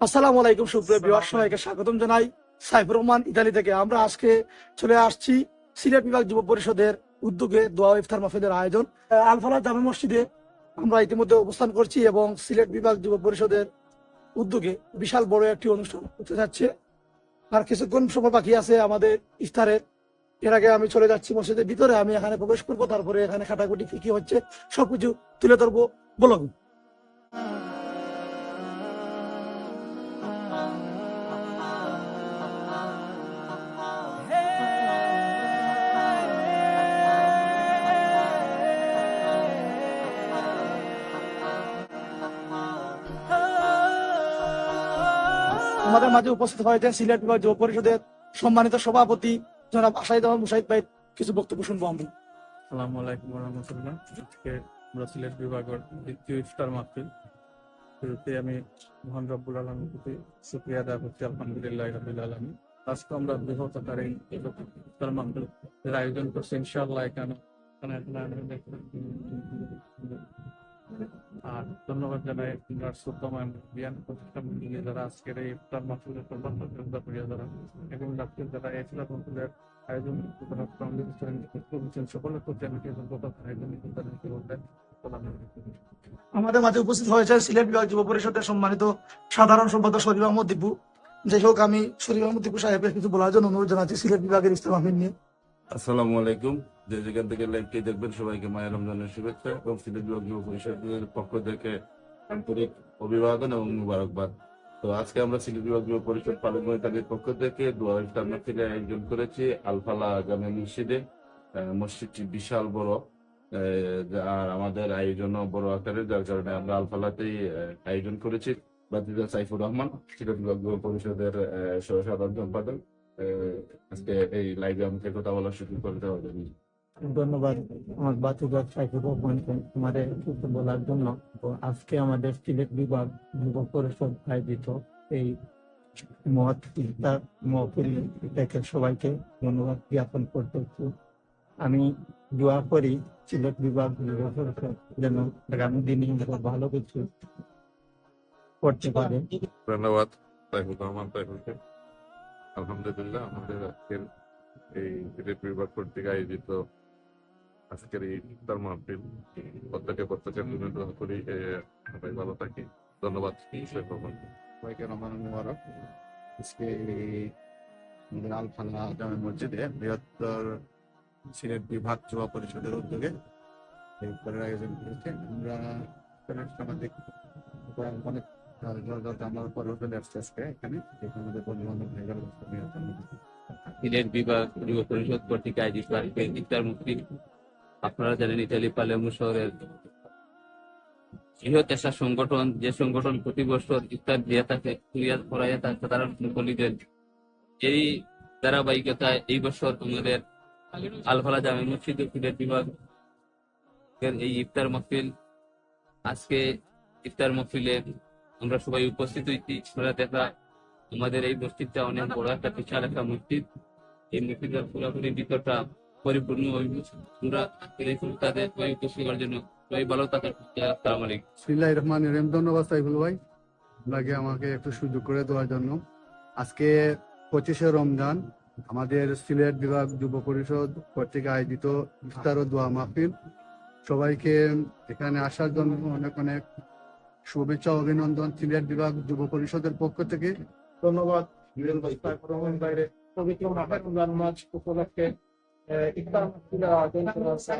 আসসালামু আলাইকুম সুপ্রিয় বিভাগ সবাইকে স্বাগতম জানাই সাইফুর রহমান ইতালি থেকে। আমরা আজকে চলে আসছি সিলেট বিভাগ যুব পরিষদের উদ্যোগে দোয়া ইফতার মাহফিলের আয়োজন। আলফালা জামে মসজিদে আমরা ইতিমধ্যে অবস্থান করছি এবং সিলেট বিভাগ যুব পরিষদের উদ্যোগে বিশাল বড় একটি অনুষ্ঠান হতে যাচ্ছে। আর কিছুক্ষণ সময় বাকি আছে আমাদের ইফতারের। এর আগে আমি চলে যাচ্ছি মসজিদের ভিতরে আমি এখানে প্রবেশ করব তারপরে এখানে খাটাকুটি কি কি হচ্ছে সবকিছু তুলে ধরবো বলুন আমাদের মাঝে উপস্থিত হয়েছেন সিলেট বিভাগ যুব পরিষদের সম্মানিত সভাপতি জনাব আশাইদ আহমদ মুসাইদ ভাই, কিছু বক্তব্য শুনব আমরা। আসসালামু আলাইকুম রহমতুল্লাহ। আজকে আমরা সিলেট বিভাগের দ্বিতীয় ইফতার মাহফিল। শুরুতে আমি মহান রব্বুল আলমীর প্রতি শুক্রিয়া আদায় করছি, আলহামদুলিল্লাহ রবিল আলমী আজকে আমরা বৃহৎ আকারে ইফতার মাহফিল এর আয়োজন করছি, ইনশাআল্লাহ এখানে এখানে আর ধন্যবাদ জানাই জ্ঞান প্রতিষ্ঠান মিলিয়ে যারা আজকের এই ইফতার মাহফিলের যারা এবং যারা মাহফিলের আয়োজন করা করেছেন, সকলের প্রতি আমি আমাদের মাঝে উপস্থিত হয়েছে সিলেট বিভাগ যুব পরিষদের সম্মানিত সাধারণ সম্পাদক শরীফ আহমদ দিপু। যাই হোক, আমি শরীফ আহমদ দিপু সাহেবের কিছু বলার জন্য অনুরোধ জানাচ্ছি সিলেট বিভাগের ইস্তেমা মাহফিল নিয়ে। আসসালামু আলাইকুম। যে যেখান থেকে লাইভটি দেখবেন, সবাইকে মায়ের রমজানের শুভেচ্ছা এবং সিলেট যুব পরিষদের পক্ষ থেকে আন্তরিক অভিবাদন এবং মুবারকবাদ। তো আজকে আমরা সিলেট বিভাগ যুব পরিষদ পালনময় তাদের পক্ষ থেকে দোয়া ইফতার মাহফিলে আয়োজন করেছি আলফালা জামে মসজিদে মসজিদটি বিশাল বড় আর আমাদের আয়োজনও বড় আকারের, যার কারণে আমরা আলফালাতেই আয়োজন করেছি। বাতিজা সাইফুর রহমান, সিলেট বিভাগ যুব সহ সাধারণ সম্পাদক। আজকে এই লাইভে আমাকে কথা বলার সুযোগ করে দেওয়ার জন্য। ধন্যবাদ আমার কিছু বলার জন্য। তো আজকে আমাদের সিলেট বিভাগ যুব পরিষদ আয়োজিত এই মহৎ ইফতার মহফিল থেকে সবাইকে ধন্যবাদ জ্ঞাপন করতেছি আমি দোয়া করি সিলেট বিভাগ যুব পরিষদ যেন আগামী দিনে ভালো কিছু করতে পারে। ধন্যবাদ আলহামদুলিল্লাহ, আমাদের আজকের এই বিভাগ কর্তৃক আয়োজিত আজকের এই ইফতার মাহফিল প্রত্যেকে প্রত্যেকের জন্য দোয়া করি সবাই ভালো থাকি। ধন্যবাদ। সবাইকে রহমান মুবারক। আজকে জামে মসজিদে বৃহত্তর সিলেট বিভাগ যুব পরিষদের উদ্যোগে এই আয়োজন করেছে। আমরা সামাজিক অনেক বিভাগ যুব পরিষদ কর্তৃক আয়োজিত ইফতার মুক্তি। আপনারা জানেন, ইতালি পালেমু শহরের বৃহৎ একটা সংগঠন, যে সংগঠন প্রতি বছর ইফতার দিয়ে থাকে, ক্রিয়া করাইয়া থাকে সাধারণ মুসলিদের এই ধারাবাহিকতায় এই বছর আমাদের আলফালা জামে মসজিদ সিলেট বিভাগ এই ইফতার মহফিল, আজকে ইফতার মহফিলে আমরা সবাই উপস্থিত হইছি আপনারা দেখা। আমাদের এই মসজিদটা অনেক বড় একটা বিশাল একটা মসজিদ। এই মসজিদের পুরোপুরি ভিতরটা পরিপূর্ণ তাদের সবাই উপস্থিত জন্য সবাই ভালো থাকার আসসালামু আলাইকুম। রহমান রহিম। ধন্যবাদ সাইফুল ভাই। আপনাকে আমাকে একটু সুযোগ করে দেওয়ার জন্য। আজকে পঁচিশে রমজান, আমাদের সিলেট বিভাগ যুব পরিষদ কর্তৃক আয়োজিত ইফতার ও দোয়া মাহফিল। সবাইকে এখানে আসার জন্য অনেক অনেক শুভেচ্ছা অভিনন্দন সিলেট বিভাগ যুব পরিষদের পক্ষ থেকে। ধন্যবাদ। সাইফুর পবিত্র রমজান মাস উপলক্ষে ইফতার আয়োজন করা হয়েছে।